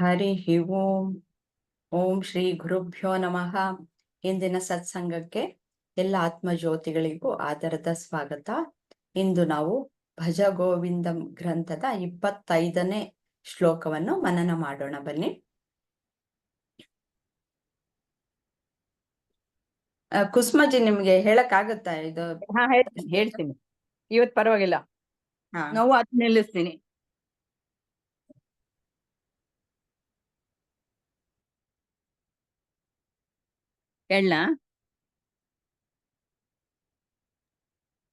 ಹರಿ ಓಂ ಓಂ ಶ್ರೀ ಗುರುಭ್ಯೋ ನಮಃ. ಇಂದಿನ ಸತ್ಸಂಗಕ್ಕೆ ಎಲ್ಲ ಆತ್ಮಜ್ಯೋತಿಗಳಿಗೂ ಆದರದ ಸ್ವಾಗತ. ಇಂದು ನಾವು ಭಜ ಗೋವಿಂದಂ ಗ್ರಂಥದ ಇಪ್ಪತ್ತೈದನೇ ಶ್ಲೋಕವನ್ನು ಮನನ ಮಾಡೋಣ ಬನ್ನಿ. ಕುಸ್ಮಜಿ ನಿಮ್ಗೆ ಹೇಳಕ್ ಆಗುತ್ತಾ ಇದು? ಹಾ ಹೇಳ್ತೀನಿ. ಹೇಳ್ತೀನಿ. ಇವತ್ ಪರವಾಗಿಲ್ಲ. ನಾವು ಆತ್ ನಿಲ್ಲಿಸ್ತೀನಿ. ಹೇಳ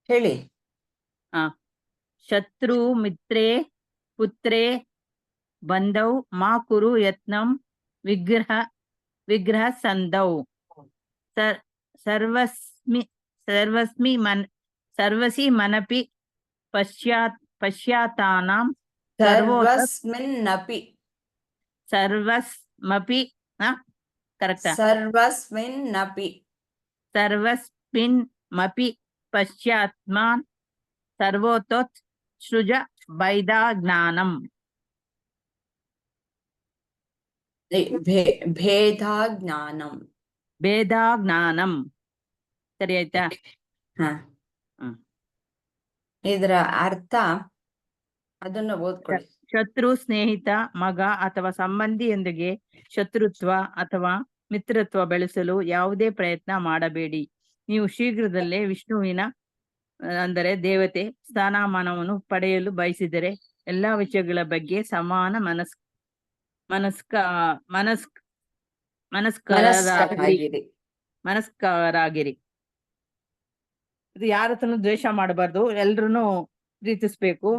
ಹೇಳಿ ಶತ್ರು ಮಿತ್ರೇ ಪುತ್ರೇ ಬಂಧೌ ಮಾ ಕುರು ಯತ್ನಂ ವಿಗ್ರಹ ವಿಗ್ರಹ ಸಂಧೌ ಸರ್ ಸರ್ವಸ್ಮಿ ಸರ್ವಸ್ಮಿ ಮನ್ ಸರ್ವಸಿ ಮನಪಿ ಪಶ್ಚಾತ್ ಪಶ್ಚಾತ್ತಾನಾಂ ಸರ್ವೋತ್ತ ಸರ್ವಸ್ಮಿನ್ನಪಿ ಸರ್ವಸ್ಮಪಿ ಹಾ ಕರೆಕ್ಟಾ ಸರ್ವಸ್ಮಿನ್ನಪಿ ಸರ್ವಸ್ಮಿನ್ ಮಪಿ ಪಶ್ಚಾತ್ಮಾನ್ ಸರ್ವೋತ್ತೋತ್ ಸೃಜ ಬೈದಾ ಜ್ಞಾನಂ ಏ, ಭೇ- ಭೇದ ಜ್ಞಾನಂ ಭೇದಾ ಜ್ಞಾನಂ ಸರಿ ಆಯ್ತಾ ಹ ಹ್ಮ್. ಇದರ ಅರ್ಥ ಅದನ್ನ ಓದ್ಕೊಳ್ಳಿ ಶತ್ರು, ಸ್ನೇಹಿತ, ಮಗ ಅಥವಾ ಸಂಬಂಧಿಯೊಂದಿಗೆ ಶತ್ರುತ್ವ ಅಥವಾ ಮಿತ್ರತ್ವ ಬೆಳೆಸಲು ಯಾವುದೇ ಪ್ರಯತ್ನ ಮಾಡಬೇಡಿ. ನೀವು ಶೀಘ್ರದಲ್ಲೇ ವಿಷ್ಣುವಿನ ಅಂದರೆ ದೇವತೆ ಸ್ಥಾನಮಾನವನ್ನು ಪಡೆಯಲು ಬಯಸಿದರೆ ಎಲ್ಲಾ ವಿಷಯಗಳ ಬಗ್ಗೆ ಸಮಾನ ಮನಸ್, ಮನಸ್ಕ, ಮನಸ್ಕ್, ಮನಸ್ಕರಾಗಿರಿ. ಮನಸ್ಕರಾಗಿರಿ. ಇದು ಯಾರ ಹತ್ರನು ದ್ವೇಷ ಮಾಡಬಾರ್ದು. ಎಲ್ರು ಪ್ರೀತಿಸ್ಬೇಕು.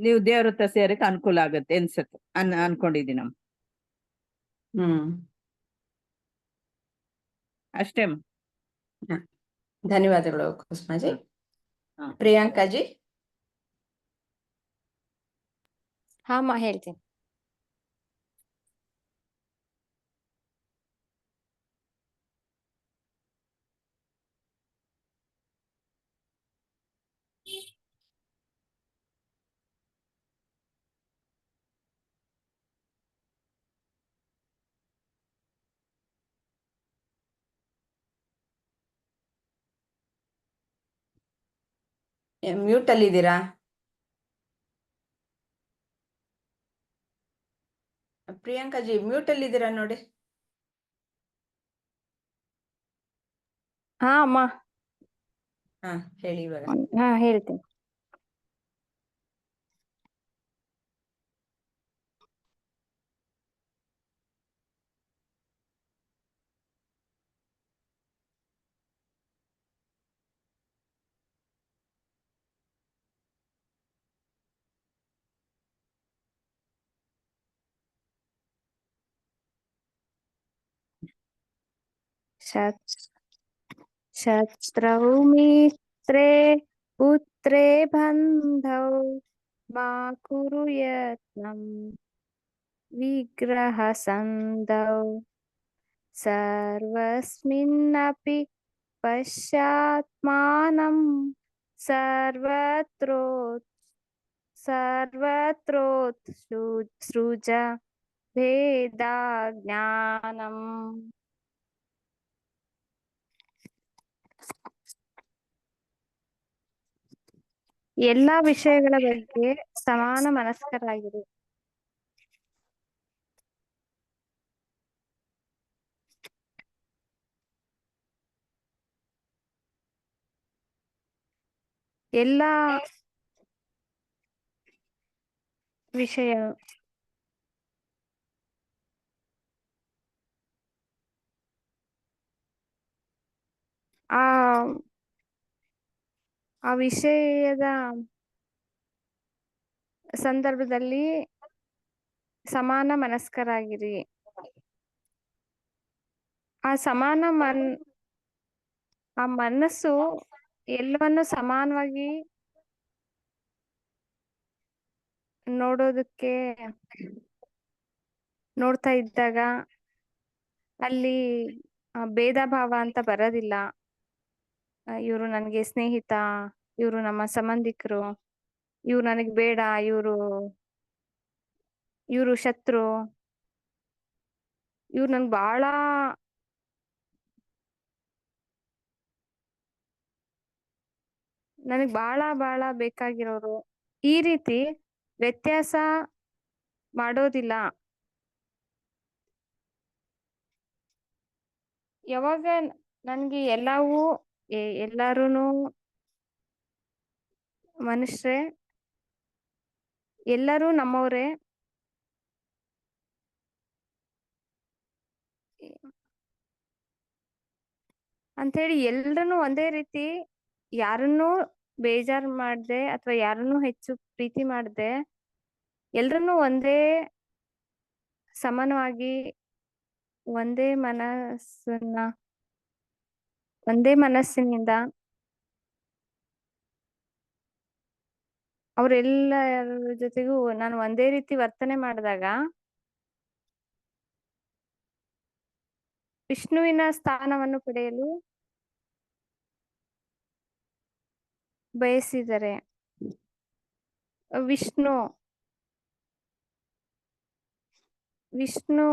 ನೀವು ದೇವ್ರ ಹತ್ರ ಸೇರಕ್ಕೆ ಅನುಕೂಲ ಆಗತ್ತೆ ಅನ್ಸತ್ತೆ ಅನ್ ಅನ್ಕೊಂಡಿದೀನಿ ನಮ್ ಹ್ಮ್. ಅಷ್ಟೇ ಧನ್ಯವಾದಗಳು ಕುಸುಮಾಜಿ. ಪ್ರಿಯಾಂಕಾಜಿ ಹಾ ಮಾ ಹೇಳ್ತೀನಿ. ಮ್ಯೂಟ್ ಅಲ್ಲಿ ಇದ್ದೀರಾ? ಪ್ರಿಯಾಂಕಾಜಿ ಮ್ಯೂಟ್ ಅಲ್ಲಿ ಇದ್ದೀರಾ ನೋಡಿ? ಹಾ ಅಮ್ಮ. ಹಾ ಹೇಳಿ ಇವಾಗ. ಹಾ ಹೇಳ್ತೀನಿ. शत्रु मित्रे पुत्रे बंधौ मा कुरु यत्नं विग्रहसन्दौ सर्वस्मिन्नपि पश्चात्मानं सर्वत्रोत् सर्वत्रोत् सृज भेदा ज्ञानम् ಎಲ್ಲಾ ವಿಷಯಗಳ ಬಗ್ಗೆ ಸಮಾನ ಮನಸ್ಕರಾಗಿರಿ ಎಲ್ಲಾ ವಿಷಯ ಆ ಆ ವಿಷಯದ ಸಂದರ್ಭದಲ್ಲಿ ಸಮಾನ ಮನಸ್ಕರಾಗಿರಿ. ಆ ಸಮಾನ ಮನ್, ಆ ಮನಸ್ಸು ಎಲ್ಲವನ್ನು ಸಮಾನವಾಗಿ ನೋಡೋದಕ್ಕೆ ನೋಡ್ತಾ ಇದ್ದಾಗ ಅಲ್ಲಿ ಭೇದ ಭಾವ ಅಂತ ಬರೋದಿಲ್ಲ. ಇವರು ನನಗೆ ಸ್ನೇಹಿತ, ಇವರು ನಮ್ಮ ಸಂಬಂಧಿಕರು, ಇವರು ನನಗೆ ಬೇಡ, ಇವರು ಇವರು ಶತ್ರು. ಇವ್ರು ನನ್ಗೆ ಬಹಳ ನನಗ್ ಬಹಳ ಬಹಳ ಬೇಕಾಗಿರೋರು. ಈ ರೀತಿ ವ್ಯತ್ಯಾಸ ಮಾಡೋದಿಲ್ಲ. ಯಾವಾಗ ನನ್ಗೆ ಎಲ್ಲವೂ ಎಲ್ಲಾರೂನು ಮನುಷ್ಯರೇ, ಎಲ್ಲರೂ ನಮ್ಮವ್ರೆ. ಅಂತೇಳಿ ಎಲ್ರನ್ನೂ ಒಂದೇ ರೀತಿ ಯಾರನ್ನು ಬೇಜಾರ್ ಮಾಡ್ದೆ ಅಥವಾ ಯಾರನ್ನು ಹೆಚ್ಚು ಪ್ರೀತಿ ಮಾಡ್ದೆ, ಎಲ್ರನ್ನೂ ಒಂದೇ ಸಮಾನವಾಗಿ, ಒಂದೇ ಮನಸ್ಸನ್ನ ಒಂದೇ ಮನಸ್ಸಿನಿಂದ ಅವರೆಲ್ಲರ ಜೊತೆಗೂ ನಾನು ಒಂದೇ ರೀತಿ ವರ್ತನೆ ಮಾಡಿದಾಗ ವಿಷ್ಣುವಿನ ಸ್ಥಾನವನ್ನು ಪಡೆಯಲು ಬಯಸಿದರೆ ವಿಷ್ಣು ವಿಷ್ಣು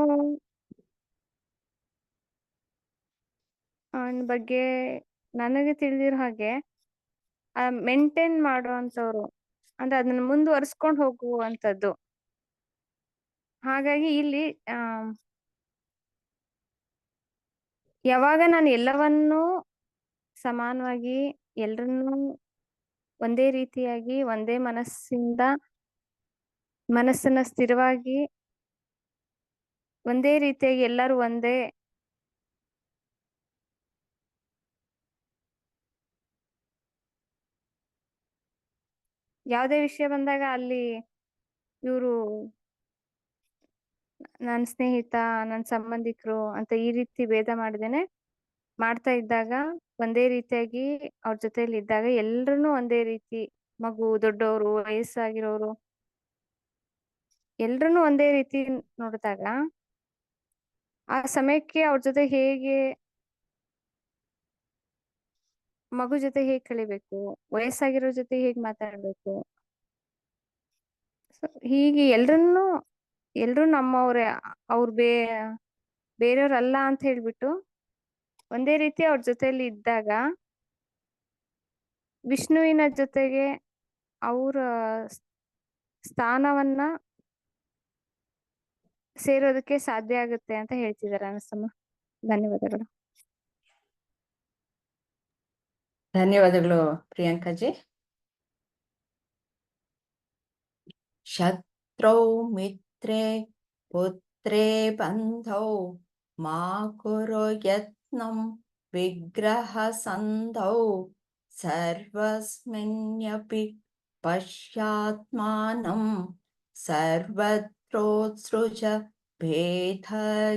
ಅವನ ಬಗ್ಗೆ ನನಗೆ ತಿಳಿದಿರೋ ಹಾಗೆ ಮೇಂಟೈನ್ ಮಾಡುವಂತವ್ರು ಅಂದ್ರೆ ಅದನ್ನ ಮುಂದುವರ್ಸ್ಕೊಂಡು ಹೋಗುವಂತದ್ದು ಹಾಗಾಗಿ ಇಲ್ಲಿ, ಆ, ಯಾವಾಗ ನಾನು ಎಲ್ಲವನ್ನೂ ಸಮಾನವಾಗಿ, ಎಲ್ರನ್ನೂ ಒಂದೇ ರೀತಿಯಾಗಿ, ಒಂದೇ ಮನಸ್ಸಿಂದ, ಮನಸ್ಸನ್ನ ಸ್ಥಿರವಾಗಿ, ಒಂದೇ ರೀತಿಯಾಗಿ ಎಲ್ಲರೂ ಒಂದೇ ಯಾವುದೇ ವಿಷಯ ಬಂದಾಗ ಅಲ್ಲಿ ಇವರು ನನ್ನ ಸ್ನೇಹಿತ ನನ್ನ ಸಂಬಂಧಿಕರು ಅಂತ ಈ ರೀತಿ ಭೇದ ಮಾಡ್ದೇನೆ ಮಾಡ್ತಾ ಇದ್ದಾಗ ಒಂದೇ ರೀತಿಯಾಗಿ ಅವ್ರ ಜೊತೆಯಲ್ಲಿ ಇದ್ದಾಗ ಎಲ್ರು ಒಂದೇ ರೀತಿ ಮಗು ದೊಡ್ಡವರು ವಯಸ್ಸಾಗಿರೋರು ಎಲ್ರು ಒಂದೇ ರೀತಿ ನೋಡಿದಾಗ ಆ ಸಮಯಕ್ಕೆ ಅವ್ರ ಜೊತೆ ಹೇಗೆ ಮಗು ಜೊತೆ ಹೇಗ್ ಕಳಿಬೇಕು ವಯಸ್ಸಾಗಿರೋ ಜೊತೆ ಹೇಗ್ ಮಾತಾಡ್ಬೇಕು? ಹೀಗೆ ಎಲ್ರನ್ನು, ಎಲ್ರು ನಮ್ಮವ್ರೆ, ಅವ್ರ ಬೇ, ಬೇರೆಯವ್ರಲ್ಲ ಅಂತ ಹೇಳ್ಬಿಟ್ಟು ಒಂದೇ ರೀತಿ ಅವ್ರ ಜೊತೆಯಲ್ಲಿ ಇದ್ದಾಗ ವಿಷ್ಣುವಿನ ಜೊತೆಗೆ ಅವರ ಸ್ಥಾನವನ್ನ ಸೇರೋದಕ್ಕೆ ಸಾಧ್ಯ ಆಗುತ್ತೆ ಅಂತ ಹೇಳ್ತಿದ್ದಾರೆ ಅನಸಮ್ಮ ಧನ್ಯವಾದಗಳು. ಧನ್ಯವಾದಗಳು ಪ್ರಿಯಾಂಕಾಜಿ ಶತ್ರೌ ಮಿತ್ರೇ ಪುತ್ರೇ ಬಂಧೌ ಮಾ ಕುರು ಯತ್ನಂ ವಿಗ್ರಹ ಸಂಧೌ ಸರ್ವಸ್ಮಿನ್ಯಪಿ ಪಶ್ಯಾತ್ಮಾನಂ ಸರ್ವತ್ರೋತ್ಸೃಜ ಭೇದ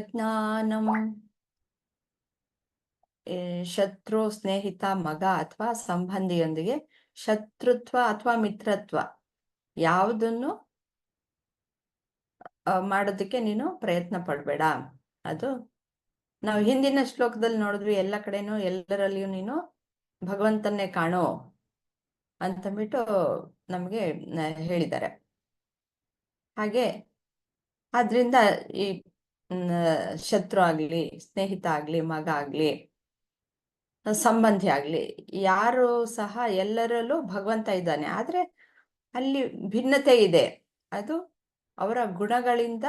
ಜ್ಞಾನಂ ಏ, ಶತ್ರು ಸ್ನೇಹಿತ, ಮಗ ಅಥವಾ ಸಂಬಂಧಿಯೊಂದಿಗೆ ಶತ್ರುತ್ವ ಅಥವಾ ಮಿತ್ರತ್ವ ಯಾವುದನ್ನು ಮಾಡೋದಕ್ಕೆ ನೀನು ಪ್ರಯತ್ನ ಪಡ್ಬೇಡ. ಅದು ನಾವು ಹಿಂದಿನ ಶ್ಲೋಕದಲ್ಲಿ ನೋಡಿದ್ವಿ, ಎಲ್ಲ ಕಡೆನೂ ಎಲ್ಲರಲ್ಲಿಯೂ ನೀನು ಭಗವಂತನ್ನೇ ಕಾಣೋ ಅಂತಂದ್ಬಿಟ್ಟು ನಮಗೆ ಹೇಳಿದ್ದಾರೆ. ಹಾಗೆ ಆದ್ರಿಂದ ಈ ಶತ್ರು ಆಗ್ಲಿ, ಸ್ನೇಹಿತ ಆಗ್ಲಿ, ಮಗ ಆಗ್ಲಿ ಸಂಬಂಧಿ ಆಗ್ಲಿ. ಯಾರು ಸಹ ಎಲ್ಲರಲ್ಲೂ ಭಗವಂತ ಇದ್ದಾನೆ. ಆದ್ರೆ ಅಲ್ಲಿ ಭಿನ್ನತೆ ಇದೆ. ಅದು ಅವರ ಗುಣಗಳಿಂದ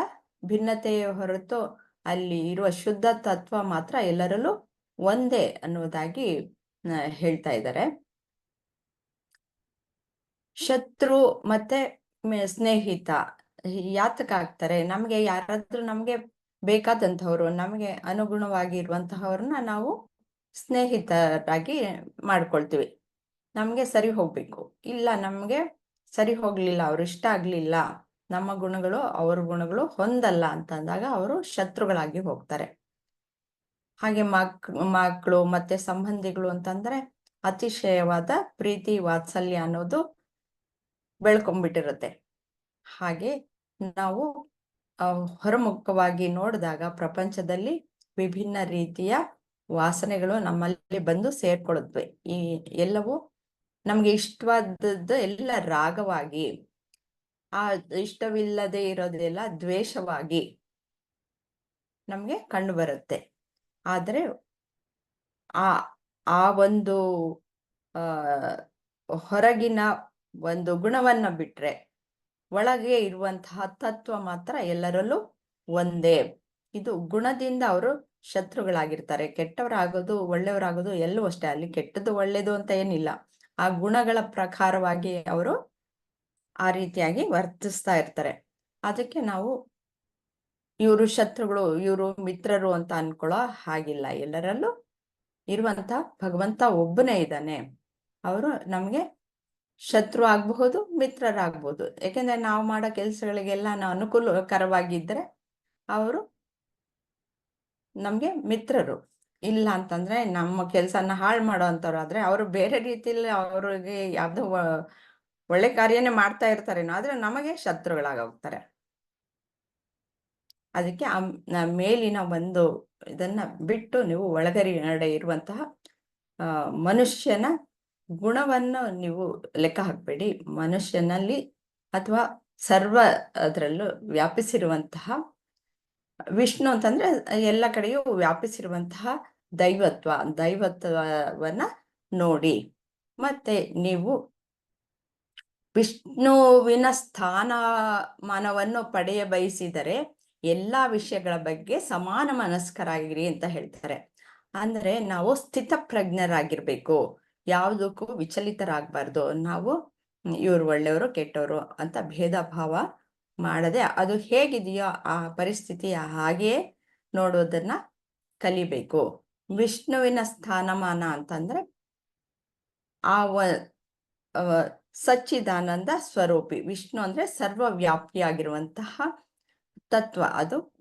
ಭಿನ್ನತೆಯ ಹೊರತು ಅಲ್ಲಿ ಇರುವ ಶುದ್ಧ ತತ್ವ ಮಾತ್ರ ಎಲ್ಲರಲ್ಲೂ ಒಂದೇ ಅನ್ನುವುದಾಗಿ ಹೇಳ್ತಾ ಇದ್ದಾರೆ. ಶತ್ರು ಮತ್ತೆ ಸ್ನೇಹಿತ ಸ್ನೇಹಿತ ಆಗ್ತಾರೆ. ನಮ್ಗೆ ಯಾರಾದ್ರೂ ನಮ್ಗೆ ಬೇಕಾದಂಥವ್ರು, ನಮಗೆ ಅನುಗುಣವಾಗಿರುವಂತಹವ್ರನ್ನ ನಾವು ಸ್ನೇಹಿತರಾಗಿ ಮಾಡ್ಕೊಳ್ತೀವಿ. ನಮಗೆ ಸರಿ ಹೋಗಬೇಕು. ಇಲ್ಲ, ನಮಗೆ ಸರಿ ಹೋಗಲಿಲ್ಲ, ಅವ್ರು ಇಷ್ಟ ಆಗ್ಲಿಲ್ಲ, ನಮ್ಮ ಗುಣಗಳು ಅವ್ರ ಗುಣಗಳು ಹೊಂದಲ್ಲ ಅಂತಂದಾಗ ಅವರು ಶತ್ರುಗಳಾಗಿ ಹೋಗ್ತಾರೆ. ಹಾಗೆ ಮಕ್ ಮಕ್ಕಳು ಮತ್ತೆ ಸಂಬಂಧಿಗಳು ಅಂತಂದ್ರೆ ಅತಿಶಯವಾದ ಪ್ರೀತಿ, ವಾತ್ಸಲ್ಯ ಅನ್ನೋದು ಬೆಳ್ಕೊಂಡ್ಬಿಟ್ಟಿರುತ್ತೆ ಹಾಗೆ ನಾವು ಹೊರಮುಖವಾಗಿ ನೋಡಿದಾಗ ಪ್ರಪಂಚದಲ್ಲಿ ವಿಭಿನ್ನ ರೀತಿಯ ವಾಸನೆಗಳು ನಮ್ಮಲ್ಲಿ ಬಂದು ಸೇರ್ಕೊಳ್ಳುತ್ತವೆ. ಈ ಎಲ್ಲವೂ ನಮ್ಗೆ ಇಷ್ಟವಾದದ್ದು ಎಲ್ಲ ರಾಗವಾಗಿ, ಆ ಇಷ್ಟವಿಲ್ಲದೆ ಇರೋದೆಲ್ಲ ದ್ವೇಷವಾಗಿ ನಮ್ಗೆ ಕಂಡು ಬರುತ್ತೆ. ಆದ್ರೆ ಆ ಆ ಒಂದು ಹೊರಗಿನ ಒಂದು ಗುಣವನ್ನ ಬಿಟ್ರೆ ಒಳಗೆ ಇರುವಂತಹ ತತ್ವ ಮಾತ್ರ ಎಲ್ಲರಲ್ಲೂ ಒಂದೇ. ಇದು ಗುಣದಿಂದ ಅವರು ಶತ್ರುಗಳಾಗಿರ್ತಾರೆ. ಕೆಟ್ಟವರಾಗೋದು ಒಳ್ಳೆಯವರಾಗೋದು ಎಲ್ಲೂ ಅಷ್ಟೇ. ಅಲ್ಲಿ ಕೆಟ್ಟದ್ದು ಒಳ್ಳೇದು ಅಂತ ಏನಿಲ್ಲ. ಆ ಗುಣಗಳ ಪ್ರಕಾರವಾಗಿ ಅವರು ಆ ರೀತಿಯಾಗಿ ವರ್ತಿಸ್ತಾ ಇರ್ತಾರೆ. ಅದಕ್ಕೆ ನಾವು ಇವರು ಶತ್ರುಗಳು, ಇವರು ಮಿತ್ರರು ಅಂತ ಅನ್ಕೊಳ್ಳೋ ಹಾಗಿಲ್ಲ. ಎಲ್ಲರಲ್ಲೂ ಇರುವಂತ ಭಗವಂತ ಒಬ್ಬನೇ ಇದ್ದಾನೆ. ಅವರು ನಮಗೆ ಶತ್ರು ಆಗಬಹುದು, ಮಿತ್ರರಾಗಬಹುದು. ಯಾಕೆಂದ್ರೆ ನಾವು ಮಾಡೋ ಕೆಲಸಗಳಿಗೆಲ್ಲ ನಾವು ಅನುಕೂಲಕರವಾಗಿದ್ರೆ ಅವರು ನಮ್ಗೆ ಮಿತ್ರರು. ಇಲ್ಲ ಅಂತಂದ್ರೆ ನಮ್ಮ ಕೆಲಸನ ಹಾಳು ಮಾಡೋ ಅಂಥವ್ರಾದ್ರೆ ಅವರು ಬೇರೆ ರೀತಿಯಲ್ಲಿ ಅವ್ರಿಗೆ ಯಾವುದೋ ಒಳ್ಳೆ ಕಾರ್ಯನೇ ಮಾಡ್ತಾ ಇರ್ತಾರೇನೋ, ಆದರೆ ನಮಗೆ ಶತ್ರುಗಳಾಗೋಗ್ತಾರೆ ಅದಕ್ಕೆ ಆ ಮೇಲಿನ ಒಂದು ಇದನ್ನ ಬಿಟ್ಟು ನೀವು ಒಳಗಡೆ ಇರುವಂತಹ ಮನುಷ್ಯನ ಗುಣವನ್ನು ನೀವು ಲೆಕ್ಕ ಹಾಕ್ಬೇಡಿ. ಮನುಷ್ಯನಲ್ಲಿ ಅಥವಾ ಸರ್ವ ಅದರಲ್ಲೂ ವ್ಯಾಪಿಸಿರುವಂತಹ ವಿಷ್ಣು ಅಂತಂದ್ರೆ ಎಲ್ಲ ಕಡೆಯೂ ವ್ಯಾಪಿಸಿರುವಂತಹ ದೈವತ್ವ, ದೈವತ್ವವನ್ನ ನೋಡಿ. ಮತ್ತೆ ನೀವು ವಿಷ್ಣುವಿನ ಸ್ಥಾನಮಾನವನ್ನು ಪಡೆಯ ಬಯಸಿದರೆ ಎಲ್ಲಾ ವಿಷಯಗಳ ಬಗ್ಗೆ ಸಮಾನ ಮನಸ್ಕರಾಗಿರಿ ಅಂತ ಹೇಳ್ತಾರೆ. ಅಂದ್ರೆ ನಾವು ಸ್ಥಿತಪ್ರಜ್ಞರಾಗಿರ್ಬೇಕು. ಯಾವುದಕ್ಕೂ ವಿಚಲಿತರಾಗಬಾರ್ದು. ನಾವು, ಇವ್ರು ಒಳ್ಳೆಯವರು, ಕೆಟ್ಟವರು ಅಂತ ಭೇದ ಭಾವ ಮಾಡದೆ ಅದು ಹೇಗಿದೆಯೋ ಆ ಪರಿಸ್ಥಿತಿ ಹಾಗೆಯೇ ನೋಡೋದನ್ನ ಕಲಿಬೇಕು. ವಿಷ್ಣುವಿನ ಸ್ಥಾನಮಾನ ಅಂತಂದ್ರೆ ಆ ಸಚ್ಚಿದಾನಂದ ಸ್ವರೂಪಿ. ವಿಷ್ಣು ಅಂದ್ರೆ ಸರ್ವವ್ಯಾಪಿಯಾಗಿರುವಂತಹ ತತ್ವ. ಅದು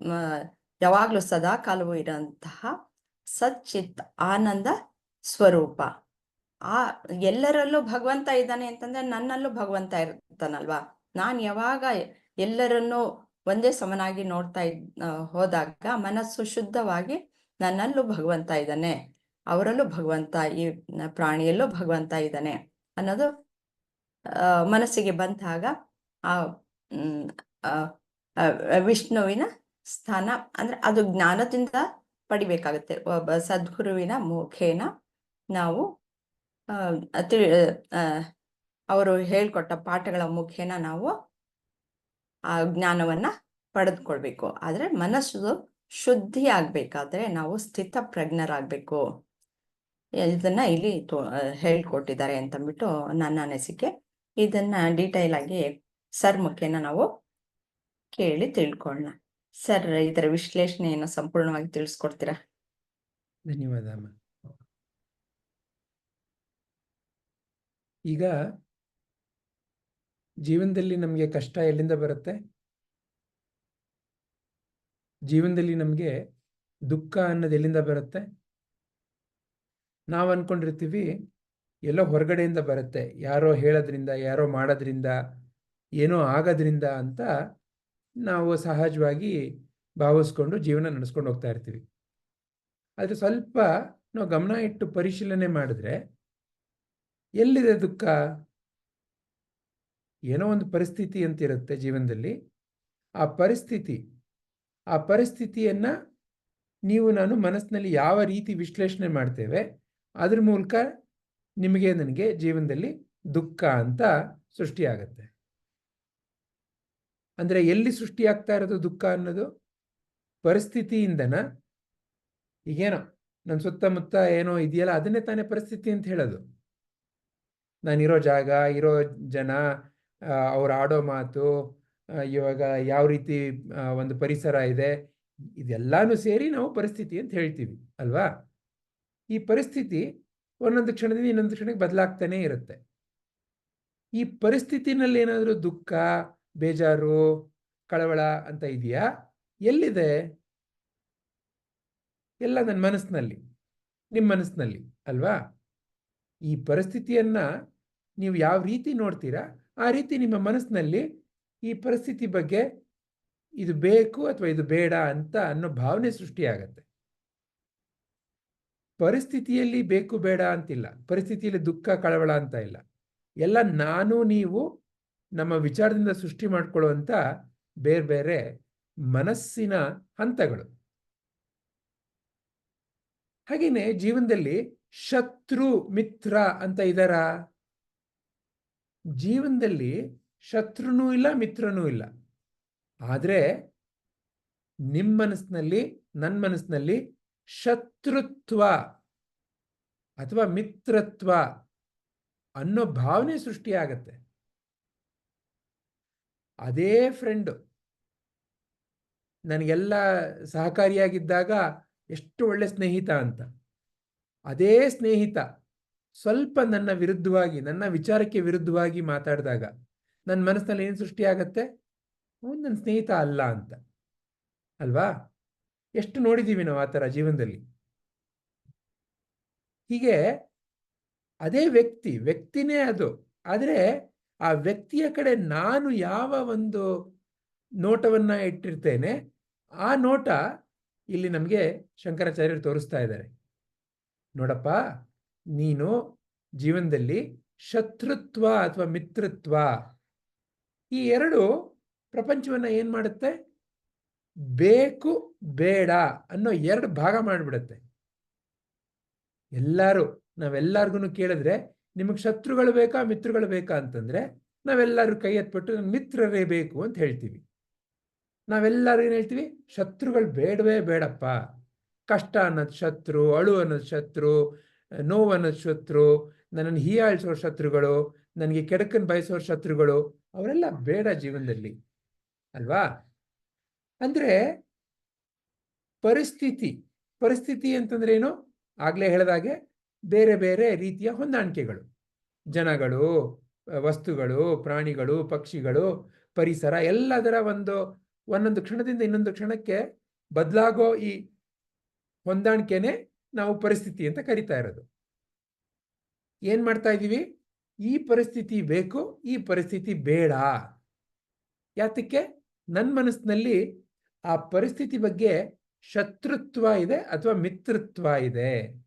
ಯಾವಾಗ್ಲೂ ಸದಾ ಕಾಲವೂ ಇರುವಂತಹ ಸಚ್ಚಿತ್ ಆನಂದ ಸ್ವರೂಪ. ಆ, ಎಲ್ಲರಲ್ಲೂ ಭಗವಂತ ಇದ್ದಾನೆ ಅಂತಂದ್ರೆ ನನ್ನಲ್ಲೂ ಭಗವಂತ ಇರ್ತಾನಲ್ವಾ? ನಾನು ಯಾವಾಗ ಎಲ್ಲರನ್ನೂ ಒಂದೇ ಸಮನಾಗಿ ನೋಡ್ತಾ ಇದ್ ಹೋದಾಗ ಮನಸ್ಸು ಶುದ್ಧವಾಗಿ ನನ್ನಲ್ಲೂ ಭಗವಂತ ಇದ್ದಾನೆ. ಅವರಲ್ಲೂ ಭಗವಂತ, ಈ ಪ್ರಾಣಿಯಲ್ಲೂ ಭಗವಂತ ಇದ್ದಾನೆ ಅನ್ನೋದು ಮನಸ್ಸಿಗೆ ಬಂದಾಗ ಆ ವಿಷ್ಣುವಿನ ಸ್ಥಾನ ಅಂದ್ರೆ ಅದು ಜ್ಞಾನದಿಂದ ಪಡಿಬೇಕಾಗುತ್ತೆ. ಒಬ್ಬ ಸದ್ಗುರುವಿನ ಮುಖೇನ ನಾವು ತಿಳಿ ಅವರು ಹೇಳ್ಕೊಟ್ಟ ಪಾಠಗಳ ಮುಖೇನ ನಾವು ಆ ಜ್ಞಾನವನ್ನ ಪಡೆದುಕೊಳ್ಬೇಕು. ಆದ್ರೆ ಮನಸ್ಸು ಶುದ್ಧಿ ಆಗ್ಬೇಕಾದ್ರೆ ನಾವು ಸ್ಥಿತ ಪ್ರಜ್ಞರಾಗ್ಬೇಕು ಇದನ್ನ ಇಲ್ಲಿ ತೋ- ಹೇಳ್ಕೊಟ್ಟಿದ್ದಾರೆ ಅಂತಂದ್ಬಿಟ್ಟು ನನ್ನ ಅನಿಸಿಕೆ. ಇದನ್ನ ಡೀಟೈಲ್ ಆಗಿ ಸರ್ ಮುಖೇನ ನಾವು ಕೇಳಿ ತಿಳ್ಕೊಳ್ಳೋಣ. ಸರ್, ಇದರ ವಿಶ್ಲೇಷಣೆಯನ್ನು ಸಂಪೂರ್ಣವಾಗಿ ತಿಳಿಸ್ಕೊಡ್ತೀರಾ? ಧನ್ಯವಾದ ಈಗ ಜೀವನದಲ್ಲಿ ನಮಗೆ ಕಷ್ಟ ಎಲ್ಲಿಂದ ಬರುತ್ತೆ? ಜೀವನದಲ್ಲಿ ನಮಗೆ ದುಃಖ ಅನ್ನೋದು ಎಲ್ಲಿಂದ ಬರುತ್ತೆ? ನಾವು ಅನ್ಕೊಂಡಿರ್ತೀವಿ, ಎಲ್ಲೋ ಹೊರಗಡೆಯಿಂದ ಬರುತ್ತೆ. ಯಾರೋ ಹೇಳೋದ್ರಿಂದ, ಯಾರೋ ಮಾಡೋದ್ರಿಂದ, ಏನೋ ಆಗೋದ್ರಿಂದ ಅಂತ ನಾವು ಸಹಜವಾಗಿ ಭಾವಿಸ್ಕೊಂಡು ಜೀವನ ನಡೆಸ್ಕೊಂಡು ಹೋಗ್ತಾ ಇರ್ತೀವಿ. ಆದರೆ ಸ್ವಲ್ಪ ನಾವು ಗಮನ ಇಟ್ಟು ಪರಿಶೀಲನೆ ಮಾಡಿದ್ರೆ ಎಲ್ಲಿದೆ ದುಃಖ? ಏನೋ ಒಂದು ಪರಿಸ್ಥಿತಿ ಅಂತ ಇರುತ್ತೆ ಜೀವನದಲ್ಲಿ. ಆ ಪರಿಸ್ಥಿತಿ, ಆ ಪರಿಸ್ಥಿತಿಯನ್ನು ನೀವು ನಾನು ಮನಸ್ಸಿನಲ್ಲಿ ಯಾವ ರೀತಿ ವಿಶ್ಲೇಷಣೆ ಮಾಡ್ತೇವೆ, ಅದ್ರ ಮೂಲಕ ನಿಮಗೆ ನನಗೆ ಜೀವನದಲ್ಲಿ ದುಃಖ ಅಂತ ಸೃಷ್ಟಿಯಾಗತ್ತೆ. ಅಂದರೆ ಎಲ್ಲಿ ಸೃಷ್ಟಿಯಾಗ್ತಾ ಇರೋದು ದುಃಖ ಅನ್ನೋದು? ಪರಿಸ್ಥಿತಿಯಿಂದನ? ಈಗೇನೋ ನನ್ನ ಸುತ್ತಮುತ್ತ ಏನೋ ಇದೆಯಲ್ಲ, ಅದನ್ನೇ ತಾನೇ ಪರಿಸ್ಥಿತಿ ಅಂತ ಹೇಳೋದು. ನಾನಿರೋ ಜಾಗ, ಇರೋ ಜನ ಅವ್ರು ಆಡೋ ಮಾತು ಇವಾಗ ಯಾವ ರೀತಿ ಒಂದು ಪರಿಸರ ಇದೆ, ಇದೆಲ್ಲಾನು ಸೇರಿ ನಾವು ಪರಿಸ್ಥಿತಿ ಅಂತ ಹೇಳ್ತೀವಿ, ಅಲ್ವಾ? ಈ ಪರಿಸ್ಥಿತಿ ಒಂದೊಂದು ಕ್ಷಣದಿಂದ ಇನ್ನೊಂದು ಕ್ಷಣಕ್ಕೆ ಬದಲಾಗ್ತಾನೆ ಇರುತ್ತೆ. ಈ ಪರಿಸ್ಥಿತಿನಲ್ಲಿ ಏನಾದರೂ ದುಃಖ, ಬೇಜಾರು, ಕಳವಳ ಅಂತ ಇದೆಯಾ? ಎಲ್ಲಿದೆ? ಎಲ್ಲ ನನ್ನ ಮನಸ್ಸಿನಲ್ಲಿ, ನಿಮ್ಮ ಮನಸ್ಸಿನಲ್ಲಿ, ಅಲ್ವಾ? ಈ ಪರಿಸ್ಥಿತಿಯನ್ನ ನೀವು ಯಾವ ರೀತಿ ನೋಡ್ತೀರಾ? ಆ ರೀತಿ ನಿಮ್ಮ ಮನಸ್ಸಿನಲ್ಲಿ ಈ ಪರಿಸ್ಥಿತಿ ಬಗ್ಗೆ ಇದು ಬೇಕು ಅಥವಾ ಇದು ಬೇಡ ಅಂತ ಅನ್ನೋ ಭಾವನೆ ಸೃಷ್ಟಿಯಾಗತ್ತೆ. ಪರಿಸ್ಥಿತಿಯಲ್ಲಿ ಬೇಕು ಬೇಡ ಅಂತಿಲ್ಲ. ಪರಿಸ್ಥಿತಿಯಲ್ಲಿ ದುಃಖ, ಕಳವಳ ಅಂತ ಇಲ್ಲ. ಎಲ್ಲ ನಾನು ನೀವು ನಮ್ಮ ವಿಚಾರದಿಂದ ಸೃಷ್ಟಿ ಮಾಡ್ಕೊಳ್ಳುವಂಥ ಬೇರೆ ಬೇರೆ ಮನಸ್ಸಿನ ಹಂತಗಳು. ಹಾಗೆಯೇ ಜೀವನದಲ್ಲಿ ಶತ್ರು, ಮಿತ್ರ ಅಂತ ಇದಾರ? ಜೀವನದಲ್ಲಿ ಶತ್ರುನೂ ಇಲ್ಲ, ಮಿತ್ರನೂ ಇಲ್ಲ. ಆದರೆ ನಿಮ್ಮ ಮನಸ್ಸಿನಲ್ಲಿ ನನ್ನ ಮನಸ್ಸಿನಲ್ಲಿ ಶತ್ರುತ್ವ ಅಥವಾ ಮಿತ್ರತ್ವ ಅನ್ನೋ ಭಾವನೆ ಸೃಷ್ಟಿಯಾಗತ್ತೆ. ಅದೇ ಫ್ರೆಂಡು ನನಗೆಲ್ಲ ಸಹಕಾರಿಯಾಗಿದ್ದಾಗ ಎಷ್ಟು ಒಳ್ಳೆ ಸ್ನೇಹಿತ ಅಂತ. ಅದೇ ಸ್ನೇಹಿತ. ಸ್ವಲ್ಪ ನನ್ನ ವಿರುದ್ಧವಾಗಿ, ನನ್ನ ವಿಚಾರಕ್ಕೆ ವಿರುದ್ಧವಾಗಿ ಮಾತಾಡಿದಾಗ ನನ್ನ ಮನಸ್ಸಿನಲ್ಲಿ ಏನು ಸೃಷ್ಟಿಯಾಗತ್ತೆ? ಅವನು ನನ್ನ ಸ್ನೇಹಿತ ಅಲ್ಲ ಅಂತ. ಅಲ್ವಾ? ಎಷ್ಟು ನೋಡಿದ್ದೀವಿ ನಾವು ಆ ಥರ ಜೀವನದಲ್ಲಿ. ಹೀಗೆ ಅದೇ ವ್ಯಕ್ತಿ, ವ್ಯಕ್ತಿನೇ ಅದು. ಆದರೆ ಆ ವ್ಯಕ್ತಿಯ ಕಡೆ ನಾನು ಯಾವ ಒಂದು ನೋಟವನ್ನ ಇಟ್ಟಿರ್ತೇನೆ, ಆ ನೋಟ ಇಲ್ಲಿ ನಮಗೆ ಶಂಕರಾಚಾರ್ಯರು ತೋರಿಸ್ತಾ ಇದ್ದಾರೆ. ನೋಡಪ್ಪ. ನೀನು ಜೀವನದಲ್ಲಿ ಶತ್ರುತ್ವ ಅಥವಾ ಮಿತ್ರತ್ವ ಈ ಎರಡು ಪ್ರಪಂಚವನ್ನ ಏನು ಮಾಡುತ್ತೆ? ಬೇಕು, ಬೇಡ ಅನ್ನೋ ಎರಡು ಭಾಗ ಮಾಡಿಬಿಡುತ್ತೆ. ಎಲ್ಲರೂ ನಾವೆಲ್ಲರಿಗೂ ಕೇಳಿದ್ರೆ ನಿಮಗೆ ಶತ್ರುಗಳು ಬೇಕಾ, ಮಿತ್ರಗಳು ಬೇಕಾ ಅಂತಂದ್ರೆ ನಾವೆಲ್ಲರೂ ಕೈ ಎತ್ಬಿಟ್ಟು ಮಿತ್ರರೇ ಬೇಕು ಅಂತ ಹೇಳ್ತೀವಿ. ನಾವೆಲ್ಲರೂ ಏನು ಹೇಳ್ತೀವಿ? ಶತ್ರುಗಳು ಬೇಡವೇ ಬೇಡಪ್ಪ. ಕಷ್ಟ ಅನ್ನೋದು ಶತ್ರು, ಅಳು ಅನ್ನೋದು ಶತ್ರು ನೋವು ಅನ್ನೋದು ಶತ್ರು, ನನ್ನನ್ನು ಹೀಯಾಳಿಸೋ ಶತ್ರುಗಳು, ನನಗೆ ಕೆಡಕನ್ ಬಯಸೋ ಶತ್ರುಗಳು, ಅವರೆಲ್ಲ ಬೇಡ ಜೀವನದಲ್ಲಿ, ಅಲ್ವಾ? ಅಂದ್ರೆ ಪರಿಸ್ಥಿತಿ ಪರಿಸ್ಥಿತಿ ಅಂತಂದ್ರೆ ಏನು? ಆಗ್ಲೇ ಹೇಳಿದಾಗೆ ಬೇರೆ ಬೇರೆ ರೀತಿಯ ಹೊಂದಾಣಿಕೆಗಳು. ಜನಗಳು, ವಸ್ತುಗಳು, ಪ್ರಾಣಿಗಳು, ಪಕ್ಷಿಗಳು, ಪರಿಸರ, ಎಲ್ಲದರ ಒಂದು ಒಂದೊಂದು ಕ್ಷಣದಿಂದ ಇನ್ನೊಂದು ಕ್ಷಣಕ್ಕೆ ಬದಲಾಗೋ ಈ ಹೊಂದಾಣಿಕೆನೆ ನಾವು ಪರಿಸ್ಥಿತಿ ಅಂತ ಕರಿತಾ ಇರೋದು. ಏನ್ ಮಾಡ್ತಾ ಇದ್ದೀವಿ? ಈ ಪರಿಸ್ಥಿತಿ ಬೇಕು, ಈ ಪರಿಸ್ಥಿತಿ ಬೇಡ. ಯಾತಕ್ಕೆ? ನನ್ನ ಮನಸ್ಸಿನಲ್ಲಿ ಆ ಪರಿಸ್ಥಿತಿ ಬಗ್ಗೆ ಶತ್ರುತ್ವ ಇದೆ ಅಥವಾ ಮಿತ್ರತ್ವ ಇದೆ.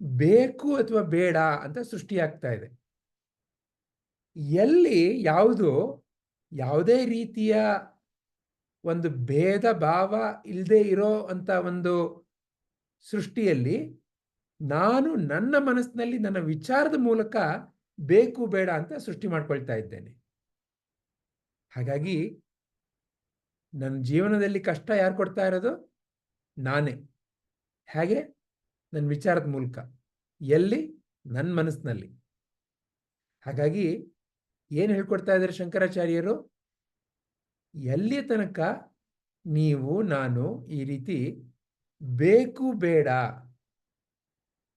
ಬೇಕು ಅಥವಾ ಬೇಡ ಅಂತ ಸೃಷ್ಟಿಯಾಗ್ತಾ ಇದೆ. ಎಲ್ಲಿ ಯಾವುದು ಯಾವುದೇ ರೀತಿಯ ಒಂದು ಭೇದ ಭಾವ ಇಲ್ಲದೆ ಇರೋ ಅಂತ ಒಂದು ಸೃಷ್ಟಿಯಲ್ಲಿ ನಾನು ನನ್ನ ಮನಸ್ಸಿನಲ್ಲಿ ನನ್ನ ವಿಚಾರದ ಮೂಲಕ ಬೇಕು ಬೇಡ ಅಂತ ಸೃಷ್ಟಿ ಮಾಡ್ಕೊಳ್ತಾ ಇದ್ದೇನೆ. ಹಾಗಾಗಿ ನನ್ನ ಜೀವನದಲ್ಲಿ ಕಷ್ಟ ಯಾರು ಕೊಡ್ತಾ ಇರೋದು? ನಾನೇ. ಹೇಗೆ? ನನ್ನ ವಿಚಾರದ ಮೂಲಕ. ಎಲ್ಲಿ? ನನ್ನ ಮನಸ್ಸಿನಲ್ಲಿ. ಹಾಗಾಗಿ ಏನು ಹೇಳ್ಕೊಡ್ತಾ ಇದ್ದಾರೆ ಶಂಕರಾಚಾರ್ಯರು? ಎಲ್ಲಿಯ ತನಕ ನೀವು, ನಾನು ಈ ರೀತಿ ಬೇಕು ಬೇಡ.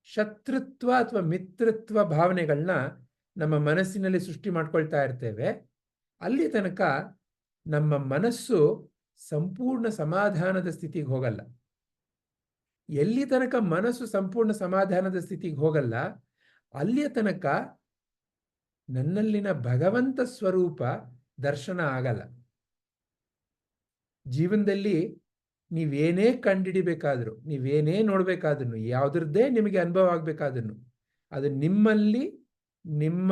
ಶತ್ರುತ್ವ ಅಥವಾ ಮಿತ್ರತ್ವ ಭಾವನೆಗಳನ್ನ ನಮ್ಮ ಮನಸ್ಸಿನಲ್ಲಿ ಸೃಷ್ಟಿ ಮಾಡ್ಕೊಳ್ತಾ ಇರ್ತೇವೆ. ಅಲ್ಲಿ ತನಕ ನಮ್ಮ ಮನಸ್ಸು ಸಂಪೂರ್ಣ ಸಮಾಧಾನದ ಸ್ಥಿತಿಗೆ ಹೋಗಲ್ಲ. ಎಲ್ಲಿ ತನಕ ಮನಸ್ಸು ಸಂಪೂರ್ಣ ಸಮಾಧಾನದ ಸ್ಥಿತಿಗೆ ಹೋಗಲ್ಲ, ಅಲ್ಲಿಯ ತನಕ ನನ್ನಲ್ಲಿನ ಭಗವಂತ ಸ್ವರೂಪ ದರ್ಶನ ಆಗಲ್ಲ. ಜೀವನದಲ್ಲಿ ನೀವೇನೇ ಕಂಡಿಡಿಬೇಕಾದ್ರು, ನೀವೇನೇ ನೋಡ್ಬೇಕಾದ್ರು, ಯಾವುದ್ರದ್ದೇ ನಿಮಗೆ ಅನುಭವ ಆಗ್ಬೇಕಾದ್ರು, ಅದು ನಿಮ್ಮಲ್ಲಿ, ನಿಮ್ಮ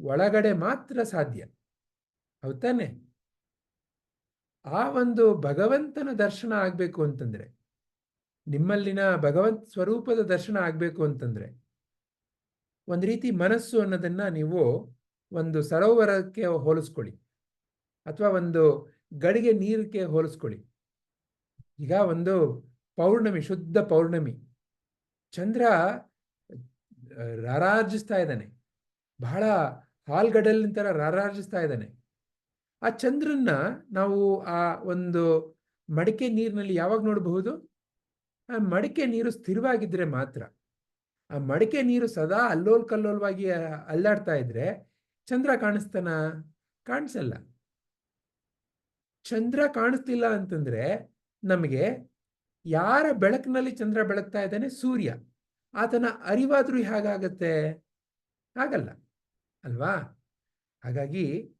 ಒಳಗಡೆ ಮಾತ್ರ ಸಾಧ್ಯ. ಹೌದಾನೆ ಆ ಒಂದು ಭಗವಂತನ ದರ್ಶನ ಆಗಬೇಕು ಅಂತಂದ್ರೆ, ನಿಮ್ಮಲ್ಲಿನ ಭಗವಂತ ಸ್ವರೂಪದ ದರ್ಶನ ಆಗಬೇಕು ಅಂತಂದ್ರೆ, ಒಂದು ರೀತಿ ಮನಸ್ಸು ಅನ್ನೋದನ್ನ ನೀವು ಒಂದು ಸರೋವರಕ್ಕೆ ಹೋಲಿಸ್ಕೊಳ್ಳಿ. ಅಥವಾ ಒಂದು ಗಡಿಗೆ ನೀರಿಗೆ ಹೋಲಿಸ್ಕೊಳ್ಳಿ. ಈಗ ಒಂದು ಪೌರ್ಣಮಿ, ಶುದ್ಧ ಪೌರ್ಣಮಿ. ಚಂದ್ರ ರಾರಾರ್ಜಿಸ್ತಾ ಇದ್ದಾನೆ. ಬಹಳ ಹಾಲ್ಗಡಲಿನ ಥರ ರಾರಾರ್ಜಿಸ್ತಾ ಇದ್ದಾನೆ. ಆ ಚಂದ್ರನ್ನ ನಾವು ಆ ಒಂದು ಮಡಿಕೆ ನೀರಿನಲ್ಲಿ ಯಾವಾಗ ನೋಡಬಹುದು? ಆ ಮಡಿಕೆ ನೀರು ಸ್ಥಿರವಾಗಿದ್ರೆ ಮಾತ್ರ. ಆ ಮಡಿಕೆ ನೀರು ಸದಾ ಅಲ್ಲೋಲ್ ಕಲ್ಲೋಲ್ವಾಗಿ ಅಲ್ಲಾಡ್ತಾ ಇದ್ರೆ ಚಂದ್ರ ಕಾಣಿಸ್ತಾನ? ಕಾಣಿಸಲ್ಲ. ಚಂದ್ರ ಕಾಣಿಸ್ತಿಲ್ಲ ಅಂತಂದ್ರೆ ನಮಗೆ ಯಾರ ಬೆಳಕಿನಲ್ಲಿ ಚಂದ್ರ ಬೆಳಗ್ತಾ ಇದ್ದಾನೆ? ಸೂರ್ಯ. ಆತನ ಅರಿವಾದ್ರೂ ಹೇಗಾಗತ್ತೆ? ಆಗಲ್ಲ ಅಲ್ವಾ? ಹಾಗಾಗಿ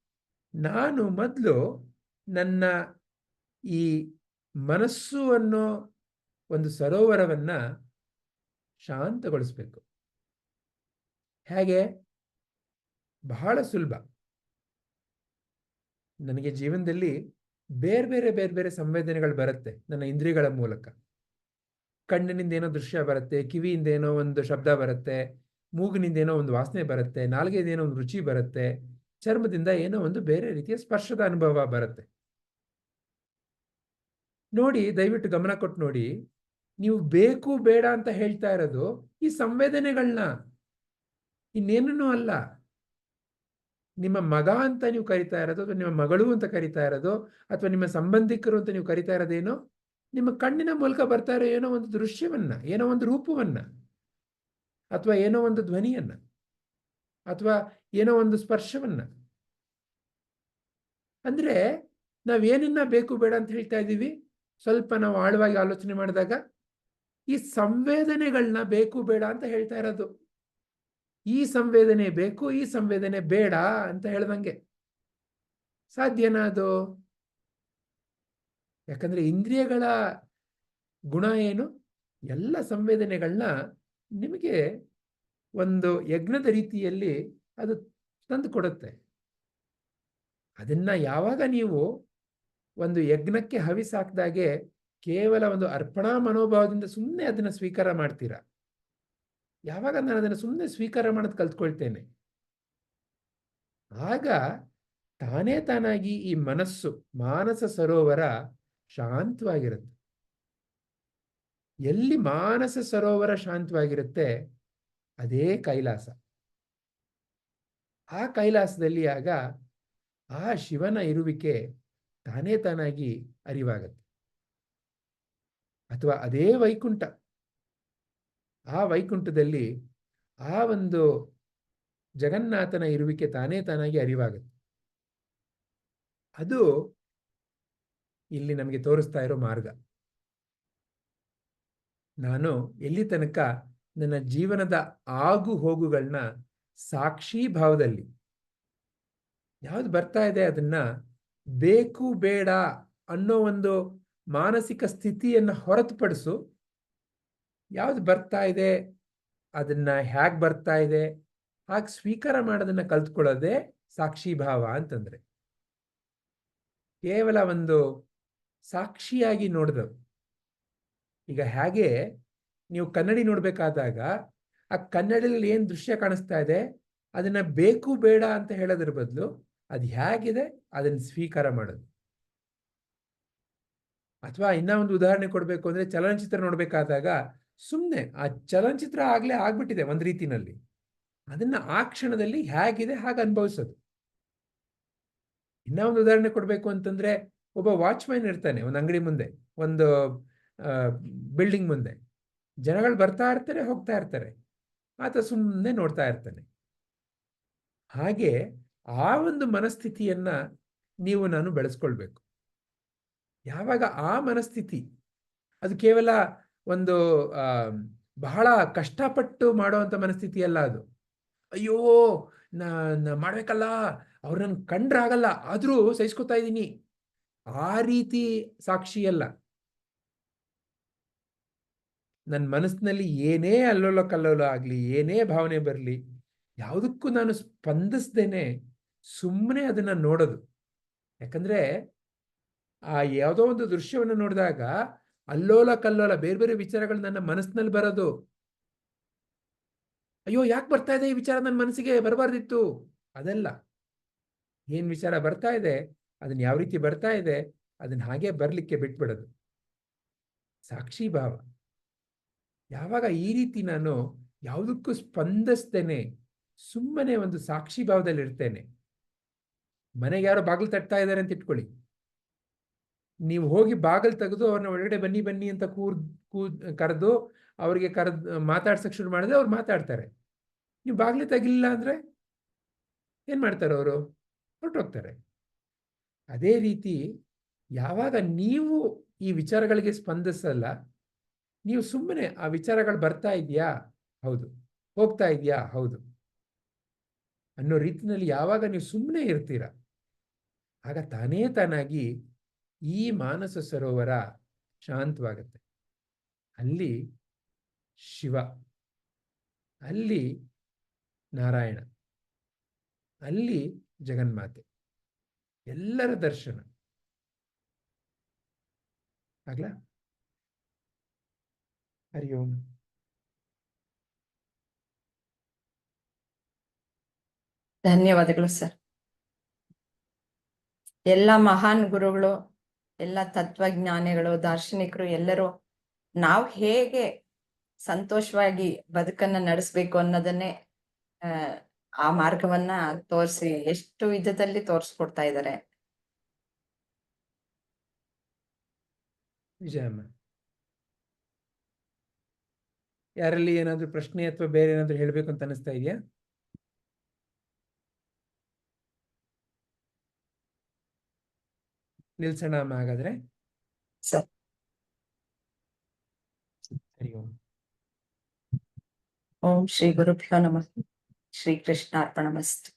ನಾನು ಮೊದಲು ನನ್ನ ಈ ಮನಸ್ಸು ಅನ್ನೋ ಒಂದು ಸರೋವರವನ್ನ ಶಾಂತಗೊಳಿಸ್ಬೇಕು. ಹೇಗೆ? ಬಹಳ ಸುಲಭ. ನನಗೆ ಜೀವನದಲ್ಲಿ ಬೇರೆ ಬೇರೆ ಬೇರೆ ಬೇರೆ ಸಂವೇದನೆಗಳು ಬರುತ್ತೆ ನನ್ನ ಇಂದ್ರಿಯಗಳ ಮೂಲಕ. ಕಣ್ಣಿನಿಂದ ಏನೋ ದೃಶ್ಯ ಬರುತ್ತೆ, ಕಿವಿಯಿಂದ ಏನೋ ಒಂದು ಶಬ್ದ ಬರುತ್ತೆ, ಮೂಗಿನಿಂದ ಏನೋ ಒಂದು ವಾಸನೆ ಬರುತ್ತೆ, ನಾಲ್ಗೆಯಿಂದ ಏನೋ ಒಂದು ರುಚಿ ಬರುತ್ತೆ, ಚರ್ಮದಿಂದ ಏನೋ ಒಂದು ಬೇರೆ ರೀತಿಯ ಸ್ಪರ್ಶದ ಅನುಭವ ಬರುತ್ತೆ. ನೋಡಿ, ದಯವಿಟ್ಟು ಗಮನ ಕೊಟ್ಟು ನೋಡಿ, ನೀವು ಬೇಕು, ಬೇಡ ಅಂತ ಹೇಳ್ತಾ ಇರೋದು ಈ ಸಂವೇದನೆಗಳನ್ನ ಇನ್ನೇನೂ ಅಲ್ಲ. ನಿಮ್ಮ ಮಗ ಅಂತ ನೀವು ಕರಿತಾ ಇರೋದು ಅಥವಾ ನಿಮ್ಮ ಮಗಳು ಅಂತ ಕರಿತಾ ಇರೋದು ಅಥವಾ ನಿಮ್ಮ ಸಂಬಂಧಿಕರು ಅಂತ ನೀವು ಕರಿತಾ ಇರೋದೇನೋ ನಿಮ್ಮ ಕಣ್ಣಿನ ಮೂಲಕ ಬರ್ತಾ ಇರೋ ಏನೋ ಒಂದು ದೃಶ್ಯವನ್ನ, ಏನೋ ಒಂದು ರೂಪವನ್ನ ಅಥವಾ ಏನೋ ಒಂದು ಧ್ವನಿಯನ್ನ ಅಥವಾ ಏನೋ ಒಂದು ಸ್ಪರ್ಶವನ್ನ. ಅಂದ್ರೆ ನಾವೇನನ್ನ ಬೇಕು ಬೇಡ ಅಂತ ಹೇಳ್ತಾ ಇದ್ದೀವಿ. ಸ್ವಲ್ಪ ನಾವು ಆಳವಾಗಿ ಆಲೋಚನೆ ಮಾಡಿದಾಗ ಈ ಸಂವೇದನೆಗಳನ್ನ ಬೇಕು ಬೇಡ ಅಂತ ಹೇಳ್ತಾ ಇರೋದು. ಈ ಸಂವೇದನೆ ಬೇಕು, ಈ ಸಂವೇದನೆ ಬೇಡ ಅಂತ ಹೇಳ್ದಂಗೆ. ಸಾಧ್ಯನಾ ಅದು ಯಾಕಂದ್ರೆ ಇಂದ್ರಿಯಗಳ ಗುಣ ಏನು? ಎಲ್ಲ ಸಂವೇದನೆಗಳನ್ನ ನಿಮಗೆ ಒಂದು ಯಜ್ಞದ ರೀತಿಯಲ್ಲಿ ಅದು ತಂದು ಕೊಡುತ್ತೆ. ಅದನ್ನ ಯಾವಾಗ ನೀವು ಒಂದು ಯಜ್ಞಕ್ಕೆ ಹವಿಸಾಕ್ದಾಗೆ ಕೇವಲ ಒಂದು ಅರ್ಪಣಾ ಮನೋಭಾವದಿಂದ ಸುಮ್ಮನೆ ಅದನ್ನ ಸ್ವೀಕಾರ ಮಾಡ್ತೀರಾ? ಯಾವಾಗ ನಾನು ಅದನ್ನು ಸುಮ್ಮನೆ ಸ್ವೀಕಾರ ಮಾಡೋದು ಕಲ್ತ್ಕೊಳ್ತೇನೆ? ಆಗ ತಾನೇ ತಾನಾಗಿ ಈ ಮನಸ್ಸು, ಮಾನಸ ಸರೋವರ ಶಾಂತವಾಗಿರುತ್ತೆ. ಎಲ್ಲಿ ಮಾನಸ ಸರೋವರ ಶಾಂತವಾಗಿರುತ್ತೆ, ಅದೇ ಕೈಲಾಸ. ಆ ಕೈಲಾಸದಲ್ಲಿ ಆಗ ಆ ಶಿವನ ಇರುವಿಕೆ ತಾನೇ ತಾನಾಗಿ ಅರಿವಾಗತ್ತೆ. ಅಥವಾ ಅದೇ ವೈಕುಂಠ. ಆ ವೈಕುಂಠದಲ್ಲಿ ಆ ಒಂದು ಜಗನ್ನಾಥನ ಇರುವಿಕೆ ತಾನೇ ತಾನಾಗಿ ಅರಿವಾಗುತ್ತೆ. ಅದು ಇಲ್ಲಿ ನಮಗೆ ತೋರಿಸ್ತಾ ಇರೋ ಮಾರ್ಗ. ನಾನು ಎಲ್ಲಿ ತನಕ ನನ್ನ ಜೀವನದ ಆಗು ಹೋಗುಗಳನ್ನ ಸಾಕ್ಷಿ ಭಾವದಲ್ಲಿ ಯಾವ್ದು ಬರ್ತಾ ಇದೆ ಅದನ್ನ ಬೇಕು ಬೇಡ ಅನ್ನೋ ಒಂದು ಮಾನಸಿಕ ಸ್ಥಿತಿಯನ್ನ ಹೊರತುಪಡಿಸು ಯಾವ್ದು ಬರ್ತಾ ಇದೆ, ಅದನ್ನ ಹ್ಯಾಗ್ ಬರ್ತಾ ಇದೆ, ಹಾಗೆ ಸ್ವೀಕಾರ ಮಾಡೋದನ್ನ ಕಲ್ತ್ಕೊಳ್ಳೋದೇ ಸಾಕ್ಷಿ ಭಾವ ಅಂತಂದ್ರೆ. ಕೇವಲ ಒಂದು ಸಾಕ್ಷಿಯಾಗಿ ನೋಡಿದವು. ಈಗ ಹೇಗೆ ನೀವು ಕನ್ನಡಿ ನೋಡ್ಬೇಕಾದಾಗ, ಆ ಕನ್ನಡಿಯಲ್ಲಿ ಏನು ದೃಶ್ಯ ಕಾಣಿಸ್ತಾ ಇದೆ, ಅದನ್ನ ಬೇಕು ಬೇಡ ಅಂತ ಹೇಳೋದ್ರ ಬದಲು ಅದು ಹೇಗಿದೆ ಅದನ್ನ ಸ್ವೀಕಾರ ಮಾಡೋದು. ಅಥವಾ ಇನ್ನೂ ಒಂದು ಉದಾಹರಣೆ ಕೊಡಬೇಕು ಅಂದ್ರೆ ಚಲನಚಿತ್ರ ನೋಡ್ಬೇಕಾದಾಗ ಸುಮ್ಮನೆ ಆ ಚಲನಚಿತ್ರ ಆಗ್ಲೇ ಆಗ್ಬಿಟ್ಟಿದೆ ಒಂದ್ ರೀತಿನಲ್ಲಿ. ಅದನ್ನ ಆ ಕ್ಷಣದಲ್ಲಿ ಹೇಗಿದೆ, ಹಾಗೆ ಅನುಭವಿಸೋದು. ಇನ್ನ ಒಂದು ಉದಾಹರಣೆ ಕೊಡ್ಬೇಕು ಅಂತಂದ್ರೆ, ಒಬ್ಬ ವಾಚ್ಮ್ಯಾನ್ ಇರ್ತಾನೆ, ಒಂದು ಅಂಗಡಿ ಮುಂದೆ, ಒಂದು ಬಿಲ್ಡಿಂಗ್ ಮುಂದೆ. ಜನಗಳು ಬರ್ತಾ ಇರ್ತಾರೆ, ಹೋಗ್ತಾ ಇರ್ತಾರೆ. ಆತ ಸುಮ್ಮನೆ ನೋಡ್ತಾ ಇರ್ತಾನೆ. ಹಾಗೆ ಆ ಒಂದು ಮನಸ್ಥಿತಿಯನ್ನ ನೀವು ನಾನು ಬೆಳೆಸ್ಕೊಳ್ಬೇಕು. ಯಾವಾಗ ಆ ಮನಸ್ಥಿತಿ, ಅದು ಕೇವಲ ಒಂದು ಬಹಳ ಕಷ್ಟಪಟ್ಟು ಮಾಡುವಂತ ಮನಸ್ಥಿತಿ ಅಲ್ಲ ಅದು. ಅಯ್ಯೋ ನಾ ಮಾಡ್ಬೇಕಲ್ಲ, ಅವ್ರು ನನ್ ಕಂಡ್ರಾಗಲ್ಲ, ಆದ್ರೂ ಸಹಿಸ್ಕೊತಾ ಇದ್ದೀನಿ. ಆ ರೀತಿ ಸಾಕ್ಷಿ ಅಲ್ಲ. ನನ್ನ ಮನಸ್ಸಿನಲ್ಲಿ ಏನೇ ಅಲ್ಲೋಲ ಕಲ್ಲೋಲ ಆಗ್ಲಿ, ಏನೇ ಭಾವನೆ ಬರಲಿ, ಯಾವುದಕ್ಕೂ ನಾನು ಸ್ಪಂದಿಸ್ದೇನೆ ಸುಮ್ಮನೆ ಅದನ್ನ ನೋಡೋದು. ಯಾಕಂದ್ರೆ, ಆ ಯಾವುದೋ ಒಂದು ದೃಶ್ಯವನ್ನು ನೋಡಿದಾಗ ಅಲ್ಲೋಲ ಕಲ್ಲೋಲ, ಬೇರೆ ಬೇರೆ ವಿಚಾರಗಳು ನನ್ನ ಮನಸ್ಸಿನಲ್ಲಿ ಬರೋದು. ಅಯ್ಯೋ, ಯಾಕೆ ಬರ್ತಾ ಇದೆ ಈ ವಿಚಾರ ನನ್ನ ಮನಸ್ಸಿಗೆ? ಬರಬಾರ್ದಿತ್ತು. ಅದಲ್ಲ. ಏನ್ ವಿಚಾರ ಬರ್ತಾ ಇದೆ? ಅದನ್ನ ಯಾವ ರೀತಿ ಬರ್ತಾ ಇದೆ? ಅದನ್ನ ಹಾಗೆ ಬರ್ಲಿಕ್ಕೆ ಬಿಟ್ಬಿಡೋದು. ಸಾಕ್ಷಿ ಭಾವ. ಯಾವಾಗ ಈ ರೀತಿ ನಾನು ಯಾವುದಕ್ಕೂ ಸ್ಪಂದಿಸ್ತೇನೆ, ಸುಮ್ಮನೆ ಒಂದು ಸಾಕ್ಷಿ ಭಾವದಲ್ಲಿ ಇರ್ತೇನೆ ಮನೆಗೆ ಯಾರೋ ಬಾಗಿಲು ತಟ್ತಾ ಇದ್ದಾರೆ ಅಂತ ಇಟ್ಕೊಳ್ಳಿ. ನೀವು ಹೋಗಿ ಬಾಗಿಲು ತೆಗೆದು ಅವ್ರನ್ನ ಒಳಗಡೆ ಬನ್ನಿ ಬನ್ನಿ ಅಂತ ಕೂರ್ ಕೂ ಕರೆದು ಅವರಿಗೆ ಕರೆದ್, ಮಾತಾಡ್ಸಕ್ ಶುರು ಮಾಡಿದ್ರೆ ಅವ್ರು ಮಾತಾಡ್ತಾರೆ. ನೀವು ಬಾಗಿಲು ತೆಗಿಲಿಲ್ಲ ಅಂದ್ರೆ ಏನು ಮಾಡ್ತಾರೆ ಅವರು? ಹೊರಟೋಗ್ತಾರೆ. ಅದೇ ರೀತಿ ಯಾವಾಗ ನೀವು ಈ ವಿಚಾರಗಳಿಗೆ ಸ್ಪಂದಿಸಲ್ಲ, ನೀವು ಸುಮ್ಮನೆ ಆ ವಿಚಾರಗಳು ಬರ್ತಾ ಇದೆಯಾ? ಹೌದು. ಹೋಗ್ತಾ ಇದೆಯಾ? ಹೌದು. ಅನ್ನೋ ರೀತಿನಲ್ಲಿ ಯಾವಾಗ ನೀವು ಸುಮ್ಮನೆ ಇರ್ತೀರ? ಆಗ ತಾನೇ ತಾನಾಗಿ ಈ ಮಾನಸ ಸರೋವರ ಶಾಂತವಾಗತ್ತೆ. ಅಲ್ಲಿ ಶಿವ, ಅಲ್ಲಿ ನಾರಾಯಣ, ಅಲ್ಲಿ ಜಗನ್ಮಾತೆ, ಎಲ್ಲರ ದರ್ಶನ. ಆಗ್ಲಾ? ಹರಿ ಓಂ. ಧನ್ಯವಾದಗಳು ಸರ್. ಎಲ್ಲ ಮಹಾನ್ ಗುರುಗಳು ಎಲ್ಲ ತತ್ವಜ್ಞಾನಿಗಳು ದಾರ್ಶನಿಕರು ಎಲ್ಲರೂ ನಾವು ಹೇಗೆ ಸಂತೋಷವಾಗಿ ಬದುಕನ್ನ ನಡೆಸ್ಬೇಕು ಅನ್ನೋದನ್ನೇ ಆ, ಮಾರ್ಗವನ್ನ ತೋರಿಸಿ ಎಷ್ಟು ವಿಧದಲ್ಲಿ ತೋರಿಸ್ಕೊಡ್ತಾ ಇದ್ದಾರೆ ಯಾರಲ್ಲಿ ಏನಾದ್ರು ಪ್ರಶ್ನೆ ಅಥವಾ ಬೇರೆ ಏನಾದ್ರು ಹೇಳ್ಬೇಕು ಅಂತ ಅನಿಸ್ತಾ ಇದೆಯಾ? ನಿಲ್ಸೋಣ ಅಮ್ಮ ಹಾಗಾದ್ರೆ. ಸರಿ. ಓಂ. ಓಂ ಶ್ರೀ ಗುರುಭ್ಯೋ ನಮಃ. ಶ್ರೀ ಕೃಷ್ಣಾರ್ಪಣಮಸ್ತು